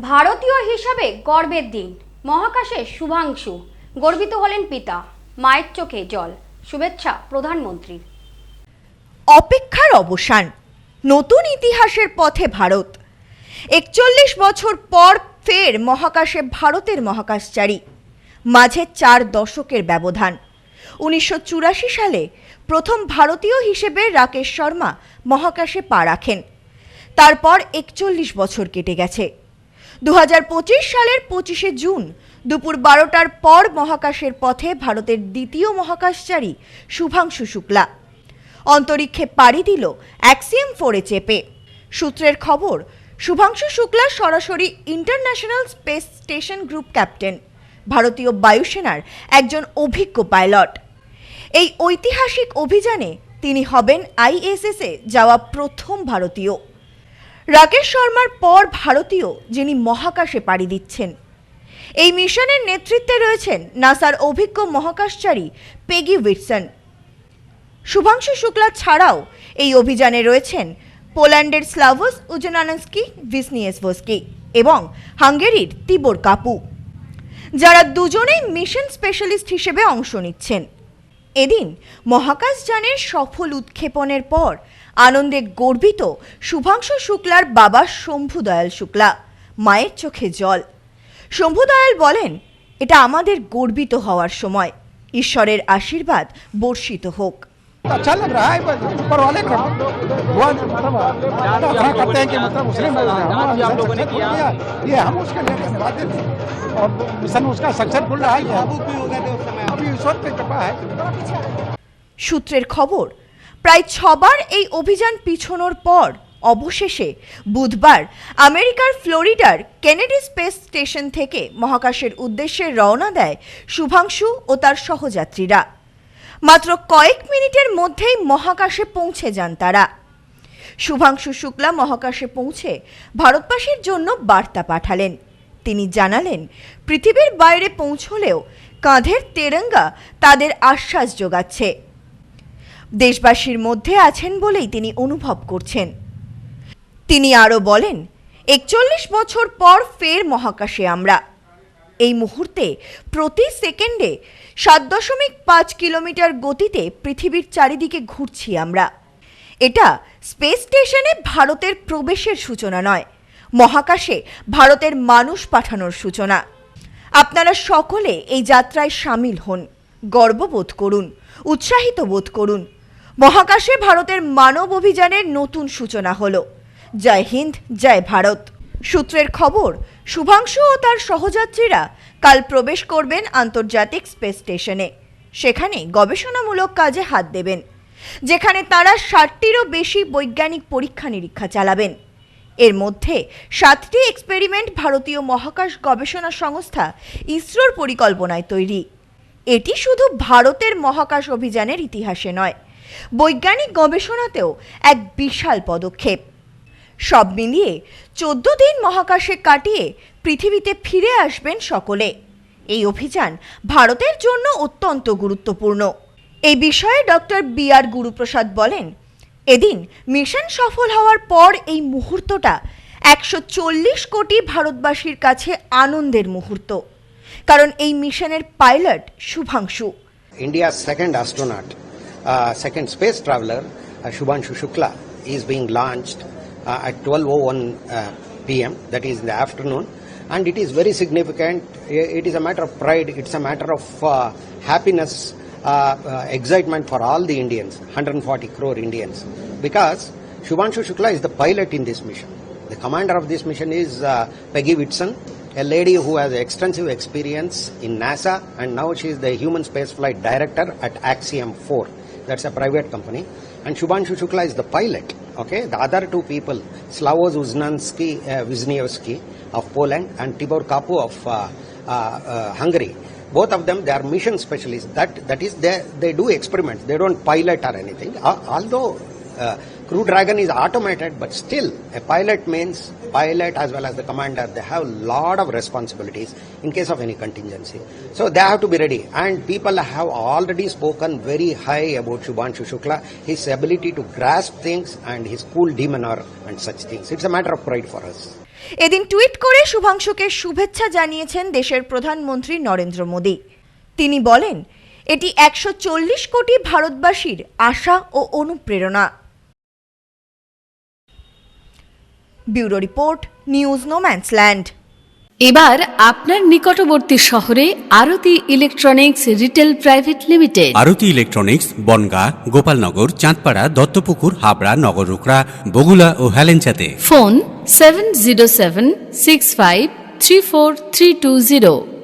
ভারতীয় হিসাবে গর্বের দিন। মহাকাশে শুভাংশু। গর্বিত হলেন পিতা। মায়ের চোখে জল। শুভেচ্ছা প্রধানমন্ত্রীর অপেক্ষার অবসান। নতুন ইতিহাসের পথে ভারত। একচল্লিশ বছর পর ফের মহাকাশে ভারতের মহাকাশচারী। মাঝে চার দশকের ব্যবধান। উনিশশো চুরাশি সালে প্রথম ভারতীয় হিসেবে রাকেশ শর্মা মহাকাশে পা রাখেন। তারপর একচল্লিশ বছর কেটে গেছে। দু হাজার পঁচিশ সালের পঁচিশে জুন, দুপুর বারোটার পর মহাকাশের পথে ভারতের দ্বিতীয় মহাকাশচারী শুভাংশু শুক্লা। অন্তরিক্ষে পাড়ি দিল অ্যাক্সিয়াম ফোরে চেপে। সূত্রের খবর, শুভাংশু শুক্লা সরাসরি international space station group captain, ভারতীয় বায়ুসেনার একজন অভিজ্ঞ পাইলট। এই ঐতিহাসিক অভিযানে তিনি হবেন আইএসএসে যাওয়া প্রথম ভারতীয়। রাকেশ শর্মার পর ভারতীয় যিনি মহাকাশে পাড়ি দিচ্ছেন। এই মিশনের নেতৃত্বে রয়েছেন নাসার অভিজ্ঞ মহাকাশচারী পেগি উইটসন। শুভাংশু শুক্লা ছাড়াও এই অভিযানে রয়েছেন পোল্যান্ডের স্লাভস উজনানস্কি, ভিসনিয়েসভস্কি এবং হাঙ্গেরির তিবোর কাপু। যারা দুজনেই মিশন স্পেশালিস্ট হিসেবে অংশ নিচ্ছেন। এদিন মহাকাশযানের সফল উৎক্ষেপণের পর আনন্দে গর্বিত শুভাংশু শুক্লার বাবা শম্ভু দয়াল শুক্লা মায়ের চোখে জল শম্ভু দয়াল বলেন এটা আমাদের গর্বিত হওয়ার সময় ঈশ্বরের আশীর্বাদ বর্ষিত হোক अच्छा लग रहा है बस ऊपर वाले का दुआ मतलब प्रार्थना करते हैं कि मतलब मुस्लिम हम आप लोगों ने सक्सेसफुल किया। किया ये हम उसके लिए धन्यवाद देते हैं और मिशन उसका सक्सेसफुल रहा है সূত্রের খবর, প্রায় ছবার এই অভিযান পিছনোর পর অবশেষে বুধবার আমেরিকার ফ্লোরিডার কেনেডি স্পেস স্টেশন থেকে মহাকাশের উদ্দেশ্যে রওনা দেয় শুভাংশু ও তার সহযাত্রীরা। মাত্র কয়েক মিনিটের মধ্যেই মহাকাশে পৌঁছে যান তারা। শুভাংশু শুক্লা মহাকাশে পৌঁছে ভারতবাসীর জন্য বার্তা পাঠালেন। তিনি জানালেন, পৃথিবীর বাইরে পৌঁছলেও কাঁধের তেরঙ্গা তাদের আশ্বাস যোগাচ্ছে। দেশবাসীর মধ্যে আছেন বলেই তিনি অনুভব করছেন। তিনি আরও বলেন, একচল্লিশ বছর পর ফের মহাকাশে আমরা। এই মুহূর্তে প্রতি সেকেন্ডে সাত দশমিক পাঁচ কিলোমিটার গতিতে পৃথিবীর চারিদিকে ঘুরছি আমরা। এটা স্পেস স্টেশনে ভারতের প্রবেশের সূচনা নয়, মহাকাশে ভারতের মানুষ পাঠানোর সূচনা। আপনারা সকলে এই যাত্রায় সামিল হন, গর্ববোধ করুন, উৎসাহিত বোধ করুন। মহাকাশে ভারতের মানব অভিযানের নতুন সূচনা হলো। জয় হিন্দ, জয় ভারত। সূত্রের খবর, শুভাংশু ও তার সহযাত্রীরা কাল প্রবেশ করবেন আন্তর্জাতিক স্পেস স্টেশনে। সেখানে গবেষণামূলক কাজে হাত দেবেন, যেখানে তারা ষাটটিরও বেশি বৈজ্ঞানিক পরীক্ষা নিরীক্ষা চালাবেন। এর মধ্যে সাতটি এক্সপেরিমেন্ট ভারতীয় মহাকাশ গবেষণা সংস্থা ইসরোর পরিকল্পনায় তৈরি। এটি শুধু ভারতের মহাকাশ অভিযানের ইতিহাসে নয়, বৈজ্ঞানিক গবেষণাতেও এক বিশাল পদক্ষেপ। সব মিলিয়ে চোদ্দ দিন মহাকাশে কাটিয়ে পৃথিবীতে ফিরে আসবেন সকলে। এই অভিযান ভারতের জন্য অত্যন্ত গুরুত্বপূর্ণ। এই বিষয়ে ডক্টর বি আর গুরুপ্রসাদ বলেন এদিন মিশন সফল হওয়ার পর এই মুহূর্তটা একশো চল্লিশ কোটি ভারতবাসীর কাছে আনন্দের মুহূর্ত। কারণ এই মিশনের pilot Shubhanshu. India second astronaut second space traveller Shubhanshu Shukla is being launch at twelve oh one PM that is the afternoon and it is very significant it is a matter pride it's a matter of happiness excitement for all the Indians, 140 crore Indians, because Shubhanshu Shukla is the pilot in this mission. The commander of this mission is uh, Peggy Whitson, a lady who has extensive experience in NASA and now she is the human spaceflight director at Axiom 4. That's a private company. And Shubhanshu Shukla is the pilot. Okay, the other two people, Slavoj Uznansky, uh, Wisniewski of Poland and Tibor Kapu of uh, uh, uh, Hungary Both of them, they are mission specialists. That that is, they they do experiments. They don't pilot or anything. Al- Although uh, Crew Dragon is automated, but still, a pilot means pilot as well as the commander. They have lot of responsibilities in case of any contingency. So they have to be ready. And people have already spoken very high about Shubhanshu Shukla, his ability to grasp things and his cool demeanor and such things. It's a matter of pride for us. এদিন tweet করে শুভাংশুকে শুভেচ্ছা জানিয়েছেন দেশের প্রধানমন্ত্রী নরেন্দ্র মোদী। তিনি বলেন এটি একশো চল্লিশ কোটি ভারতবাসীর আশা ও অনুপ্রেরণা। ব্যুরো রিপোর্ট নিউজ নোম্যান্সল্যান্ড এবার আপনার নিকটবর্তী শহরে Aarti electronics retail private limited. Aarti electronics Bongaon Gopalnagar Chandpara Duttapukur Habra Nagarukhra Bagula ও হেলেঞ্চাতে। ফোন 707